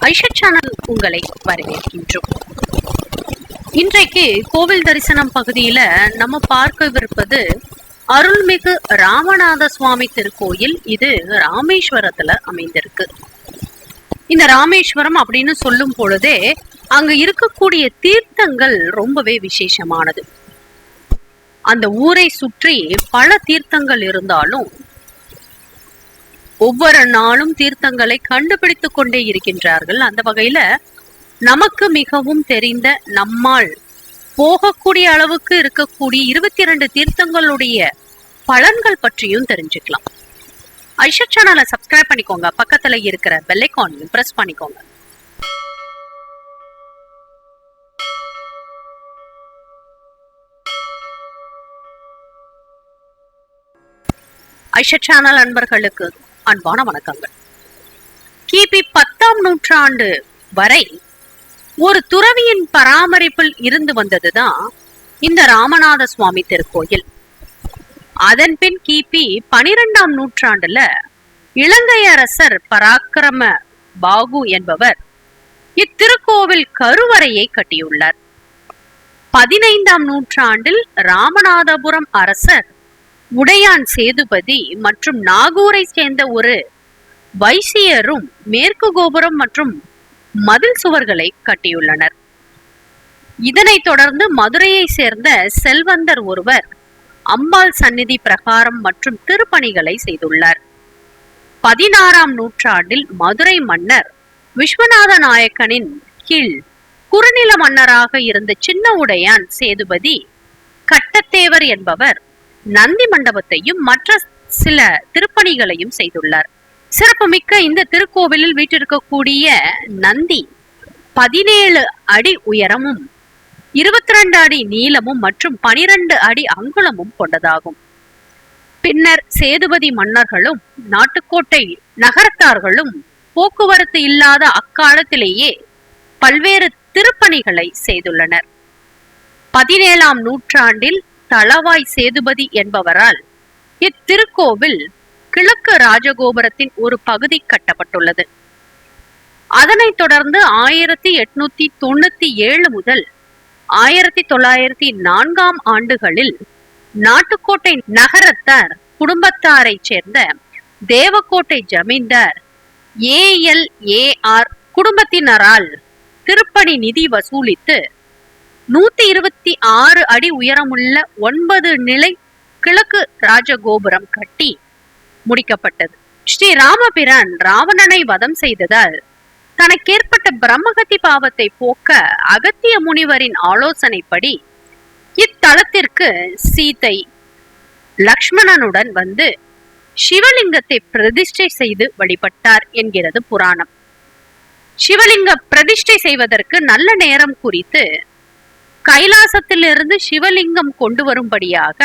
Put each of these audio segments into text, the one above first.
Aisha channel உங்களை வரவேற்கின்றோம். இன்றைக்கு கோவில் தரிசனம் பகுதியில நம்ம பார்க்கவிருப்பது அருள்மிகு ராமநாத சுவாமி திருக்கோயில். இது ராமேஸ்வரத்துல அமைந்திருக்கு. இந்த ராமேஸ்வரம் அப்படின்னு சொல்லும் பொழுதே அங்க இருக்கக்கூடிய தீர்த்தங்கள் ரொம்பவே விசேஷமானது. அந்த ஊரை சுற்றி பல தீர்த்தங்கள் இருந்தாலும் ஒவ்வொரு நாளும் தீர்த்தங்களை கண்டுபிடித்துக் கொண்டே இருக்கின்றார்கள். அந்த வகையில நமக்கு மிகவும் தெரிந்த நம்மால் போகக்கூடிய அளவுக்கு இருக்கக்கூடிய இருபத்தி இரண்டு தீர்த்தங்களுடைய பலன்கள் பற்றியும் தெரிஞ்சுக்கலாம். ஐஷா சேனலை சப்ஸ்கிரைப் பண்ணிக்கோங்க. பக்கத்துல இருக்கிற பெல்லைக்கானையும் பிரஸ் பண்ணிக்கோங்க. ஐஷா சேனல் அன்பர்களுக்கு அன்பான வணக்கங்கள். கிபி பத்தாம் நூற்றாண்டு வரை ஒரு துறவியின் பராமரிப்பில் இருந்து வந்ததுதான் இந்த ராமநாத சுவாமி திருக்கோயில். அதன் பின் கிபி பனிரெண்டாம் நூற்றாண்டுல இலங்கை அரசர் பராக்கிரம பாகு என்பவர் இத்திருக்கோவில் கருவறையை கட்டியுள்ளார். பதினைந்தாம் நூற்றாண்டில் ராமநாதபுரம் அரசர் உடையான் சேதுபதி மற்றும் நாகூரை சேர்ந்த ஒரு வைசியரும் மேற்கு கோபுரம் மற்றும் மதில் சுவர்களை கட்டியுள்ளனர். இதனைத் தொடர்ந்து மதுரையை சேர்ந்த செல்வந்தர் ஒருவர் அம்பாள் சந்நிதி பிரகாரம் மற்றும் திருப்பணிகளை செய்துள்ளார். பதினாறாம் நூற்றாண்டில் மதுரை மன்னர் விஸ்வநாத நாயக்கனின் கீழ் குறுநில மன்னராக இருந்த சின்ன உடையான் சேதுபதி கட்டத்தேவர் என்பவர் நந்தி மண்டபத்தையும் மற்ற சில திருப்பணிகளையும் செய்துள்ளார். சிறப்புமிக்க இந்த திருக்கோவிலில் வீட்டிருக்கக்கூடிய நந்தி பதினேழு அடி உயரமும் இருபத்தி ரெண்டு அடி நீளமும் மற்றும் பனிரெண்டு அடி அங்குலமும் கொண்டதாகும். பின்னர் சேதுபதி மன்னர்களும் நாட்டுக்கோட்டை நகரத்தார்களும் போக்குவரத்து இல்லாத அக்காலத்திலேயே பல்வேறு திருப்பணிகளை செய்துள்ளனர். பதினேழாம் நூற்றாண்டில் தளவாய் சேதுபதி என்பவரால் இத்திருக்கோவில் கிழக்கு ராஜகோபுரத்தின் ஒரு பகுதி கட்டப்பட்டுள்ளது. அதனைத் தொடர்ந்து ஆயிரத்தி எட்நூத்தி தொண்ணூத்தி ஏழு முதல் ஆயிரத்தி தொள்ளாயிரத்தி நான்காம் ஆண்டுகளில் நாட்டுக்கோட்டை நகரத்தார் குடும்பத்தாரைச் சேர்ந்த தேவக்கோட்டை ஜமீன்தார் ஏ எல் ஏ ஆர் குடும்பத்தினரால் திருப்பணி நிதி வசூலித்து நூத்தி இருபத்தி ஆறு அடி உயரமுள்ள ஒன்பது நிலை கிழக்கு ராஜகோபுரம் கட்டி முடிக்கப்பட்டது. ஸ்ரீ ராமபிரான் ராவணனை வதம் செய்ததால் தனக்கேற்பட்ட பிரம்மகத்தி பாவத்தை போக்க அகத்திய முனிவரின் ஆலோசனைப்படி இத்தலத்திற்கு சீதை லக்ஷ்மணனுடன் வந்து சிவலிங்கத்தை பிரதிஷ்டை செய்து வழிபட்டார் என்கிறது புராணம். சிவலிங்க பிரதிஷ்டை செய்வதற்கு நல்ல நேரம் குறித்து கைலாசத்திலிருந்து சிவலிங்கம் கொண்டு வரும்படியாக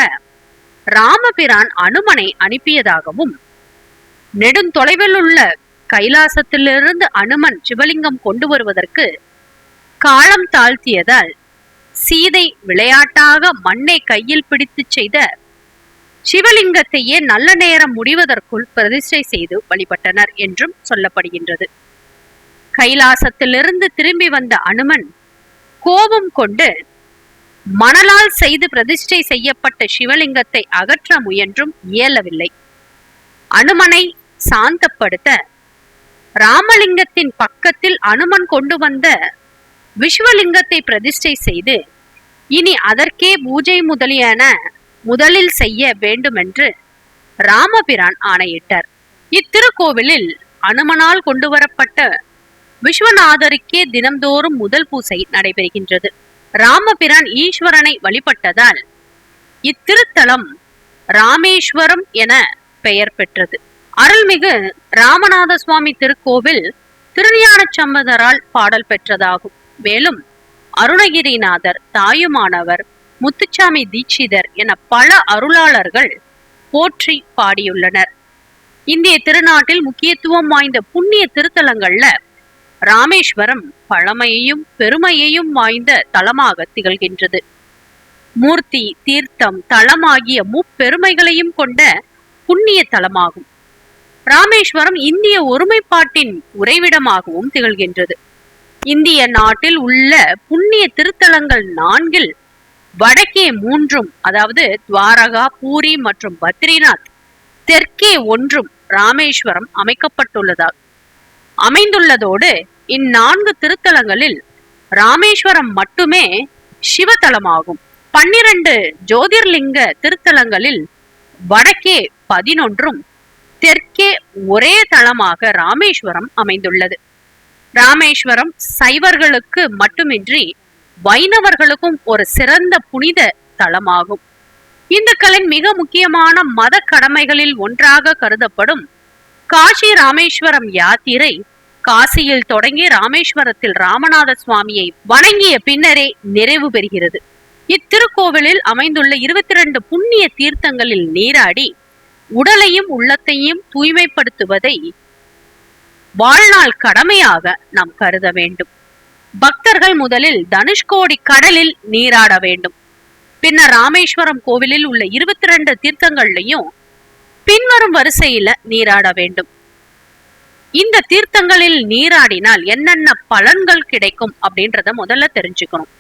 ராமபிரான் அனுமனை அனுப்பியதாகவும் நெடுந்தொலைவில் உள்ள கைலாசத்திலிருந்து அனுமன் சிவலிங்கம் கொண்டு வருவதற்கு காலம் தாழ்த்தியதால் சீதை விளையாட்டாக மண்ணை கையில் பிடித்து செய்த சிவலிங்கத்தையே நல்ல நேரம் முடிவதற்குள் பிரதிஷ்டை செய்து வழிபட்டனர் என்றும் சொல்லப்படுகின்றது. கைலாசத்திலிருந்து திரும்பி வந்த அனுமன் கோபம் கொண்டு மணலால் செய்து பிரதிஷ்டை செய்யப்பட்ட சிவலிங்கத்தை அகற்ற முயன்றும் இயலவில்லை. அனுமனை சாந்தப்படுத்த ராமலிங்கத்தின் பக்கத்தில் அனுமன் கொண்டு வந்த விஸ்வலிங்கத்தை பிரதிஷ்டை செய்து இனி அதற்கே பூஜை முதலியான முதலில் செய்ய வேண்டுமென்று ராமபிரான் ஆணையிட்டார். இத்திருக்கோவிலில் அனுமனால் கொண்டு வரப்பட்ட விஸ்வநாதருக்கே தினம்தோறும் முதல் பூசை நடைபெறுகின்றது. ராமபிரான் ஈஸ்வரனை வழிபட்டதால் இத்திருத்தலம் ராமேஸ்வரம் என பெயர் பெற்றது. அருள்மிகு ராமநாத சுவாமி திருக்கோவில் திருஞான சம்பதரால் பாடல் பெற்றதாகும். மேலும் அருணகிரிநாதர் தாயுமானவர் முத்துச்சாமி தீட்சிதர் என பல அருளாளர்கள் போற்றி பாடியுள்ளனர். இந்திய திருநாட்டில் முக்கியத்துவம் வாய்ந்த புண்ணிய திருத்தலங்கள்ல ராமேஸ்வரம் பழமையையும் பெருமையையும் வாய்ந்த தலமாக திகழ்கின்றது. மூர்த்தி தீர்த்தம் தலம் ஆகிய முப்பெருமைகளையும் கொண்ட புண்ணிய தலமாகும். ராமேஸ்வரம் இந்திய ஒருமைப்பாட்டின் உறைவிடமாகவும் திகழ்கின்றது. இந்திய நாட்டில் உள்ள புண்ணிய திருத்தலங்கள் நான்கில் வடக்கே மூன்றும் அதாவது துவாரகா பூரி மற்றும் பத்ரிநாத் தெற்கே ஒன்றும் ராமேஸ்வரம் அமைக்கப்பட்டுள்ளதாக அமைந்துள்ளதோடு இந்நான்கு திருத்தலங்களில் ராமேஸ்வரம் மட்டுமே சிவத்தலமாகும். பன்னிரண்டு ஜோதிர்லிங்க திருத்தலங்களில் வடக்கே பதினொன்றும் தெற்கே ஒரே தலமாக ராமேஸ்வரம் அமைந்துள்ளது. ராமேஸ்வரம் சைவர்களுக்கு மட்டுமின்றி வைணவர்களுக்கும் ஒரு சிறந்த புனித தலமாகும். இந்துக்களின் மிக முக்கியமான மத கடமைகளில் ஒன்றாக கருதப்படும் காசி ராமேஸ்வரம் யாத்திரை காசியில் தொடங்கி ராமேஸ்வரத்தில் ராமநாத சுவாமியை வணங்கிய பின்னரே நிறைவு பெறுகிறது. இத்திருக்கோவிலில் அமைந்துள்ள இருபத்தி ரெண்டு புண்ணிய தீர்த்தங்களில் நீராடி உடலையும் உள்ளத்தையும் தூய்மைப்படுத்துவதை வாழ்நாள் கடமையாக நாம் கருத வேண்டும். பக்தர்கள் முதலில் தனுஷ்கோடி கடலில் நீராட வேண்டும். பின்னர் ராமேஸ்வரம் கோவிலில் உள்ள இருபத்தி ரெண்டு தீர்த்தங்கள்லையும் பின்வரும் வரிசையில நீராட வேண்டும். இந்த தீர்த்தங்களில் நீராடினால் என்னென்ன பலன்கள் கிடைக்கும் அப்படின்றத முதல்ல தெரிஞ்சுக்கணும்.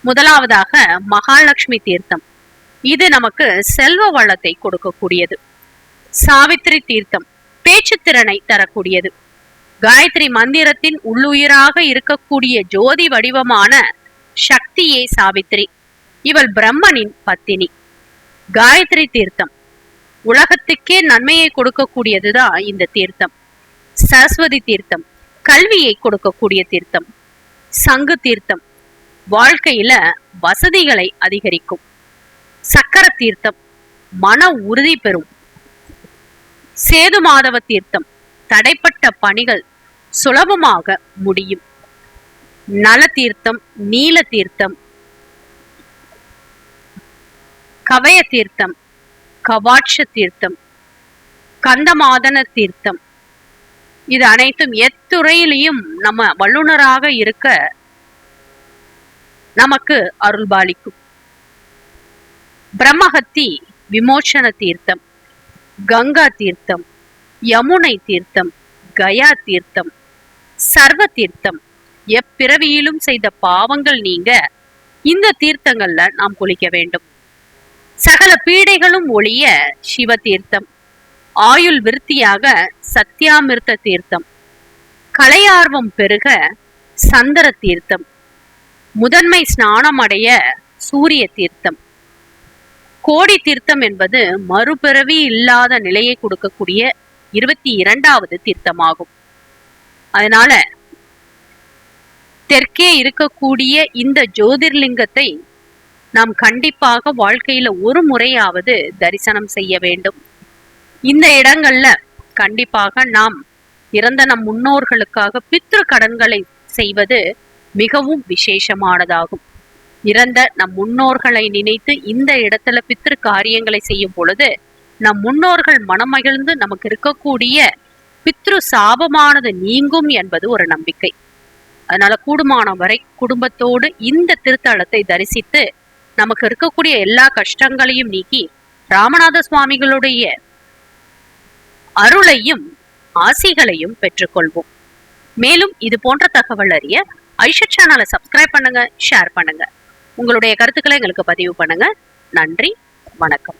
முதலாவதாக மகாலட்சுமி தீர்த்தம். இது நமக்கு செல்வ வளத்தை கொடுக்கக்கூடியது. சாவித்திரி தீர்த்தம் பேச்சு திறனை தரக்கூடியது. காயத்ரி மந்திரத்தின் உள்ளுயிராக இருக்கக்கூடிய ஜோதி வடிவமான சக்தியே சாவித்திரி. இவள் பிரம்மனின் பத்தினி. காயத்ரி தீர்த்தம். உலகத்துக்கே நன்மையை கொடுக்கக்கூடியதுதான் இந்த தீர்த்தம். சரஸ்வதி தீர்த்தம் கல்வியை கொடுக்கக்கூடிய தீர்த்தம் சங்கு தீர்த்தம். வாழ்க்கையில வசதிகளை அதிகரிக்கும். சக்கர தீர்த்தம் மன உறுதி பெறும். சேது மாதவ தீர்த்தம் தடைப்பட்ட பணிகள் சுலபமாக முடியும். நல தீர்த்தம் நீல தீர்த்தம் கவய தீர்த்தம் கவாட்ச தீர்த்தம் கந்தமாதன தீர்த்தம் இது அனைத்தும் எத்துறையிலையும் நம்ம வல்லுனராக இருக்க நமக்கு அருள்பாலிக்கும். பிரம்மஹத்தி விமோச்சன தீர்த்தம் கங்கா தீர்த்தம் யமுனை தீர்த்தம் கயா தீர்த்தம் சர்வ தீர்த்தம் எப்பிறவியிலும் செய்த பாவங்கள் நீங்க இந்த தீர்த்தங்கள்ல நாம் குளிக்க வேண்டும். சகல பீடைகளும் ஒழிய சிவ தீர்த்தம். ஆயுள் விருத்தியாக சத்தியாமிர்த தீர்த்தம். கலையார்வம் பெருக சந்திர தீர்த்தம். முதன்மை ஸ்நானம் அடைய சூரிய தீர்த்தம். கோடி தீர்த்தம் என்பது மறுபிறவி இல்லாத நிலையை கொடுக்கக்கூடிய இருபத்தி இரண்டாவது தீர்த்தமாகும். அதனால தெற்கே இருக்கக்கூடிய இந்த ஜோதிர்லிங்கத்தை நாம் கண்டிப்பாக வாழ்க்கையில ஒரு முறையாவது தரிசனம் செய்ய வேண்டும். இந்த இடங்கள்ல கண்டிப்பாக நாம் இறந்த நம் முன்னோர்களுக்காக பித்ரு கடன்களை செய்வது மிகவும் விசேஷமானதாகும். இறந்த நம் முன்னோர்களை நினைத்து இந்த இடத்துல பித்ரு காரியங்களை செய்யும் பொழுது நம் முன்னோர்கள் மனமகிழ்ந்து நமக்கு இருக்கக்கூடிய பித்ரு சாபமானது நீங்கும் என்பது ஒரு நம்பிக்கை. அதனால கூடுமான வரை குடும்பத்தோடு இந்த திருத்தலத்தை தரிசித்து நமக்கு இருக்கக்கூடிய எல்லா கஷ்டங்களையும் நீக்கி ராமநாத சுவாமிகளுடைய அருளையும் ஆசிகளையும் பெற்றுக்கொள்வோம். மேலும் இது போன்ற தகவல் அறிய ஐஷா சேனலை சப்ஸ்கிரைப் பண்ணுங்க ஷேர் பண்ணுங்க. உங்களுடைய கருத்துக்களை எங்களுக்கு பதிவு பண்ணுங்க. நன்றி வணக்கம்.